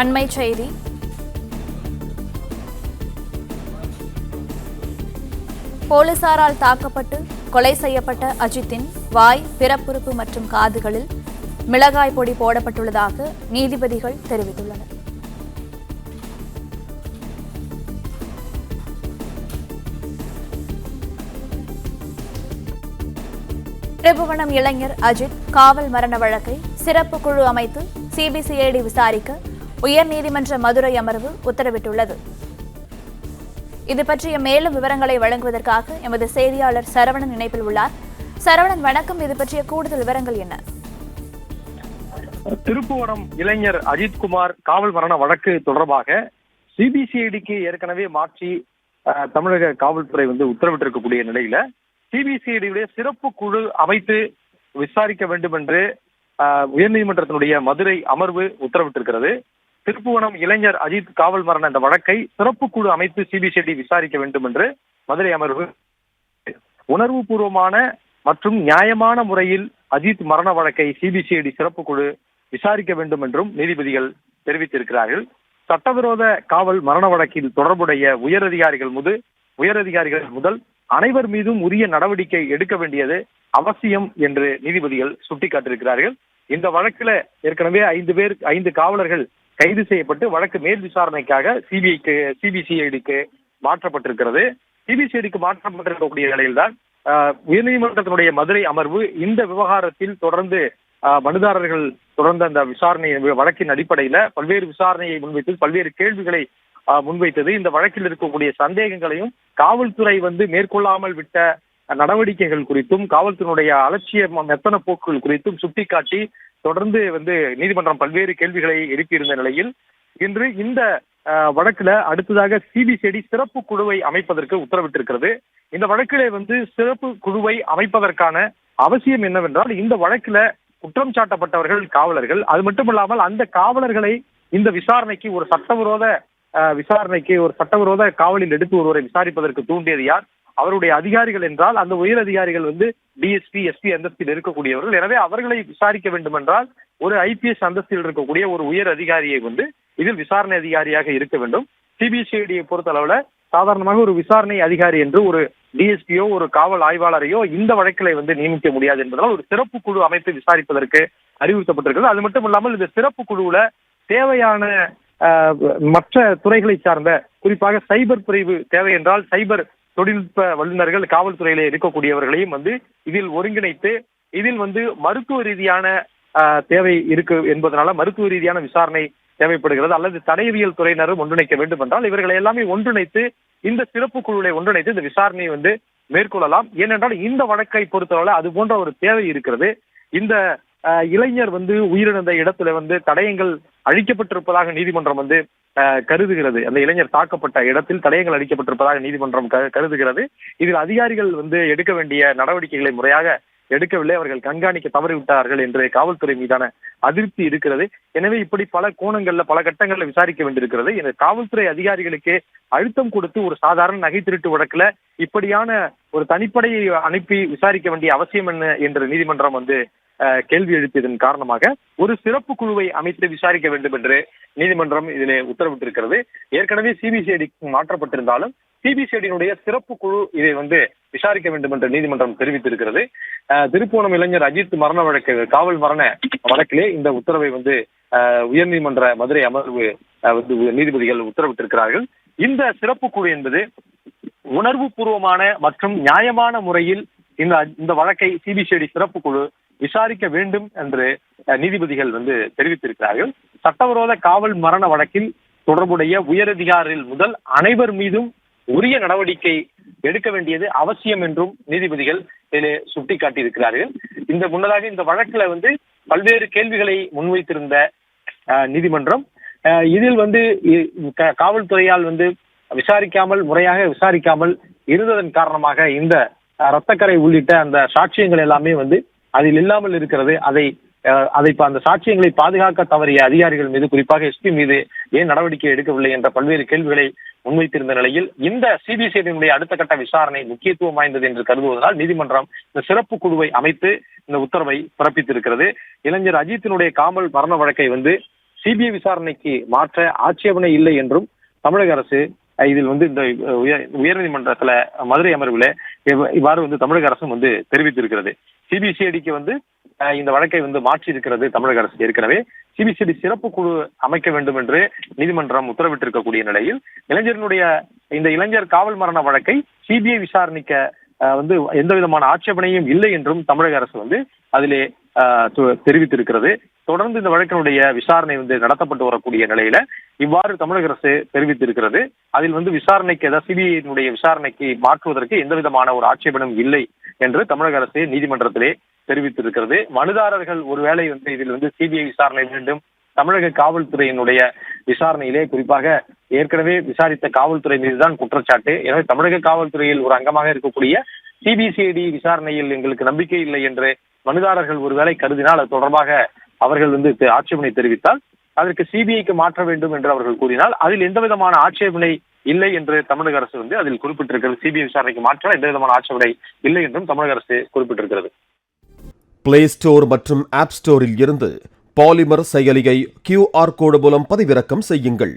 அண்மை செய்தி. போலீசாரால் தாக்கப்பட்டு கொலை செய்யப்பட்ட அஜித்தின் வாய் பிறப்புறுப்பு மற்றும் காதுகளில் மிளகாய் பொடி போடப்பட்டுள்ளதாக நீதிபதிகள் தெரிவித்துள்ளனர். திருபுவனம் இளைஞர் அஜித் காவல் மரண வழக்கை சிறப்பு குழு அமைத்து சிபிசிஐடி விசாரிக்க உயர்நீதிமன்ற மதுரை அமர்வு உத்தரவிட்டுள்ளது. இது பற்றிய மேலும் விவரங்களை வழங்குவதற்காக எமது செய்தியாளர் சரவணன் இணைப்பில் உள்ளார். சரவணன் வணக்கம். இது பற்றிய கூடுதல் விவரங்கள் என்ன? திருப்புவனம் இளைஞர் அஜித்குமார் காவல் மரண வழக்கு தொடர்பாக சிபிசிஐடிக்கு ஏற்கனவே மாற்றி தமிழக காவல்துறை வந்து உத்தரவிட்டிருக்கக்கூடிய நிலையில சிபிசிஐடியுடைய சிறப்பு குழு அமைத்து விசாரிக்க வேண்டும் என்று உயர்நீதிமன்றத்தினுடைய மதுரை அமர்வு உத்தரவிட்டிருக்கிறது. திருப்புவனம் இளைஞர் அஜித் காவல் மரண இந்த வழக்கை சிறப்பு குழு அமைத்து சிபிசிஐடி விசாரிக்க வேண்டும் என்று மதுரை அமர்வு உணர்வு பூர்வமான மற்றும் நியாயமான முறையில் அஜித் மரண வழக்கை சிபிசிஐடி சிறப்பு குழு விசாரிக்க வேண்டும் என்றும் நீதிபதிகள் தெரிவித்திருக்கிறார்கள். சட்டவிரோத காவல் மரண வழக்கில் தொடர்புடைய உயரதிகாரிகள் முது உயரதிகாரிகள் முதல் அனைவர் மீதும் உரிய நடவடிக்கை எடுக்க வேண்டியது அவசியம் என்று நீதிபதிகள் சுட்டிக்காட்டியிருக்கிறார்கள். இந்த வழக்கில் ஏற்கனவே ஐந்து பேர் ஐந்து காவலர்கள் கைது செய்யப்பட்டு வழக்கு மேல் விசாரணைக்காக சிபிஐக்கு சிபிசிஐடிக்கு மாற்றப்பட்டிருக்கிறது. சிபிசிஐடிக்கு மாற்றப்பட்டிருக்கக்கூடிய நிலையில்தான் உயர்நீதிமன்றத்தினுடைய மதுரை அமர்வு இந்த விவகாரத்தில் தொடர்ந்து மனுதாரர்கள் தொடர்ந்து அந்த விசாரணை வழக்கின் அடிப்படையில பல்வேறு விசாரணையை முன்வைத்து பல்வேறு கேள்விகளை ஆஹ், முன்வைத்தது. இந்த வழக்கில் இருக்கக்கூடிய சந்தேகங்களையும் காவல்துறை வந்து மேற்கொள்ளாமல் விட்ட நடவடிக்கைகள் குறித்தும் காவல்துறையினுடைய அலட்சிய மெத்தன போக்குகள் குறித்தும் சுட்டிக்காட்டி தொடர்ந்து வந்து நீதிமன்றம் பல்வேறு கேள்விகளை எழுப்பியிருந்த நிலையில் இன்று இந்த ஆஹ், வழக்குல அடுத்ததாக சிபிசிஐடி சிறப்பு குழுவை அமைப்பதற்கு உத்தரவிட்டிருக்கிறது. இந்த வழக்கிலே வந்து சிறப்பு குழுவை அமைப்பதற்கான அவசியம் என்னவென்றால் இந்த வழக்குல குற்றம் சாட்டப்பட்டவர்கள் காவலர்கள். அது மட்டுமல்லாமல் அந்த காவலர்களை இந்த விசாரணைக்கு ஒரு சட்டவிரோத ஆஹ், விசாரணைக்கு ஒரு சட்டவிரோத காவலில் எடுத்து ஒருவரை விசாரிப்பதற்கு தூண்டியது யார்? அவருடைய அதிகாரிகள் என்றால் அந்த உயர் அதிகாரிகள் வந்து டிஎஸ்பி எஸ்பி அந்தஸ்தில் இருக்கக்கூடியவர்கள். எனவே அவர்களை விசாரிக்க வேண்டும் என்றால் ஒரு ஐபிஎஸ் அந்தஸ்தில் இருக்கக்கூடிய ஒரு உயர் அதிகாரியை வந்து இதில் விசாரணை அதிகாரியாக இருக்க வேண்டும். சிபிசிஐடியை பொறுத்த அளவுல சாதாரணமாக ஒரு விசாரணை அதிகாரி என்று ஒரு டிஎஸ்பியோ ஒரு காவல் ஆய்வாளரையோ இந்த வழக்கிலை வந்து நியமிக்க முடியாது என்பதால் ஒரு சிறப்பு குழு அமைத்து விசாரிப்பதற்கு அறிவுறுத்தப்பட்டிருக்கிறது. அது மட்டும் இல்லாமல் இந்த சிறப்பு குழுவுல தேவையான மற்ற துறைகளை சார்ந்த குறிப்பாக சைபர் பிரிவு தேவை என்றால் சைபர் தொழில்நுட்ப வல்லுநர்கள் காவல்துறையில இருக்கக்கூடியவர்களையும் வந்து இதில் ஒருங்கிணைத்து இதில் வந்து மருத்துவ ரீதியான தேவை இருக்கு என்பதனால மருத்துவ ரீதியான விசாரணை தேவைப்படுகிறது. அல்லது தடையவியல் துறையினரும் ஒன்றிணைக்க வேண்டும் என்றால் இவர்களை எல்லாமே ஒன்றிணைத்து இந்த சிறப்பு குழுவை ஒன்றிணைத்து இந்த விசாரணையை வந்து மேற்கொள்ளலாம். ஏனென்றால் இந்த வழக்கை பொறுத்தவரை அது போன்ற ஒரு தேவை இருக்கிறது. இந்த இளைஞர் வந்து உயிரிழந்த இடத்துல வந்து தடயங்கள் அழிக்கப்பட்டிருப்பதாக நீதிமன்றம் வந்து கருதுகிறது. அந்த இளைஞர் தாக்கப்பட்ட இடத்தில் தடயங்கள் அளிக்கப்பட்டிருப்பதாக நீதிமன்றம் கருதுகிறது. இதில் அதிகாரிகள் வந்து எடுக்க வேண்டிய நடவடிக்கைகளை முறையாக எடுக்கவில்லை. அவர்கள் கண்காணிக்க தவறிவிட்டார்கள் என்று காவல்துறை மீதான அதிருப்தி இருக்கிறது. எனவே இப்படி பல கோணங்கள்ல பல கட்டங்கள்ல விசாரிக்க வேண்டியிருக்கிறது. இந்த காவல்துறை அதிகாரிகளுக்கு அழுத்தம் கொடுத்து ஒரு சாதாரண நகை திருட்டு வழக்குல இப்படியான ஒரு தனிப்படையை அனுப்பி விசாரிக்க வேண்டிய அவசியம் என்ன என்று நீதிமன்றம் வந்து கேள்வி எழுப்பியதன் காரணமாக ஒரு சிறப்பு குழுவை அமைத்து விசாரிக்க வேண்டும் என்று நீதிமன்றம் இதிலே உத்தரவிட்டிருக்கிறது. ஏற்கனவே சிபிசிஐடி மாற்றப்பட்டிருந்தாலும் சிபிசிஐடியினுடைய சிறப்பு குழு இதை வந்து விசாரிக்க வேண்டும் என்று நீதிமன்றம் தெரிவித்திருக்கிறது. அஹ், திருப்புவனம் இளைஞர் அஜித் மரண வழக்கு காவல் மரண வழக்கிலே இந்த உத்தரவை வந்து உயர்நீதிமன்ற மதுரை அமர்வு வந்து நீதிபதிகள் உத்தரவிட்டிருக்கிறார்கள். இந்த சிறப்பு குழு என்பது உணர்வு பூர்வமான மற்றும் நியாயமான முறையில் இந்த இந்த வழக்கை சிபிசிஐடி சிறப்பு குழு விசாரிக்க வேண்டும் என்று நீதிபதிகள் வந்து தெரிவித்திருக்கிறார்கள். சட்டவிரோத காவல் மரண வழக்கில் தொடர்புடைய உயரதிகாரிகள் முதல் அனைவர் மீதும் உரிய நடவடிக்கை எடுக்க வேண்டியது அவசியம் என்றும் நீதிபதிகள் இதிலே சுட்டிக்காட்டியிருக்கிறார்கள். இந்த முன்னதாக இந்த வழக்குல வந்து பல்வேறு கேள்விகளை முன்வைத்திருந்த அஹ், நீதிமன்றம் இதில் வந்து இ- காவல்துறையால் வந்து விசாரிக்காமல் முறையாக விசாரிக்காமல் இருந்ததன் காரணமாக இந்த ரத்தக்கரை உள்ளிட்ட அந்த சாட்சியங்கள் எல்லாமே வந்து அதில் இல்லாமல் இருக்கிறது. அதை அதை அந்த சாட்சியங்களை பாதுகாக்க தவறிய அதிகாரிகள் மீது குறிப்பாக எஸ்பி மீது ஏன் நடவடிக்கை எடுக்கவில்லை என்ற பல்வேறு கேள்விகளை முன்வைத்திருந்த நிலையில் இந்த சிபிசிஐடியினுடைய அடுத்த கட்ட விசாரணை முக்கியத்துவம் வாய்ந்தது என்று கருதுவதனால் நீதிமன்றம் இந்த சிறப்பு குழுவை அமைத்து இந்த உத்தரவை பிறப்பித்திருக்கிறது. இளைஞர் அஜித்தினுடைய காமல் மரண வழக்கை வந்து சிபிஐ விசாரணைக்கு மாற்ற ஆட்சேபனை இல்லை என்றும் தமிழக அரசு இதில் வந்து இந்த உயர் உயர்நீதிமன்றத்துல மதுரை அமர்வில் இவ்வாறு வந்து தமிழக அரசும் வந்து தெரிவித்திருக்கிறது. சிபிசிஐடிக்கு வந்து இந்த வழக்கை வந்து மாற்றி இருக்கிறது தமிழக அரசு ஏற்கனவே. சிபிசிஐடி சிறப்பு குழு அமைக்க வேண்டும் என்று நீதிமன்றம் உத்தரவிட்டிருக்கக்கூடிய நிலையில் இளைஞர்களுடைய இந்த இளைஞர் காவல் மரண வழக்கை சிபிஐ விசாரணைக்க வந்து எந்த விதமான ஆட்சேபனையும் இல்லை என்றும் தமிழக அரசு வந்து அதிலே தெரிவித்திருக்கிறது. தொடர்ந்து இந்த வழக்கினுடைய விசாரணை வந்து நடத்தப்பட்டு வரக்கூடிய நிலையில இவ்வாறு தமிழக அரசு தெரிவித்திருக்கிறது. அதில் வந்து விசாரணைக்கு அதாவது சிபிஐனுடைய விசாரணைக்கு மாற்றுவதற்கு எந்த விதமான ஒரு ஆட்சேபனும் இல்லை என்று தமிழக அரசு நீதிமன்றத்திலே தெரிவித்திருக்கிறது. மனுதாரர்கள் ஒருவேளை வந்து இதில் வந்து சிபிஐ விசாரணை வேண்டும். தமிழக காவல்துறையினுடைய விசாரணையிலே குறிப்பாக ஏற்கனவே விசாரித்த காவல்துறை மீதுதான் குற்றச்சாட்டு. எனவே தமிழக காவல்துறையில் ஒரு அங்கமாக இருக்கக்கூடிய சிபிசிஐடி விசாரணையில் எங்களுக்கு நம்பிக்கை இல்லை என்று மனுதாரர்கள் ஒருவேளை கருதினால் அது தொடர்பாக அவர்கள் வந்து ஆட்சேபனை தெரிவித்தால் அதற்கு சிபிஐக்கு மாற்ற வேண்டும் என்று அவர்கள் கூறினால் அதில் எந்த விதமான ஆட்சேபனை இல்லை என்று தமிழக அரசு வந்து அதில் குறிப்பிட்டிருக்கிறது. சிபிஐ விசாரணைக்கு மாற்ற எந்த விதமான ஆட்சேபனை இல்லை என்றும் தமிழக அரசு குறிப்பிட்டிருக்கிறது. பிளே ஸ்டோர் மற்றும் ஆப் ஸ்டோரில் இருந்து பாலிமர் செயலியை கியூஆர் கோடு மூலம் பதிவிறக்கம் செய்யுங்கள்.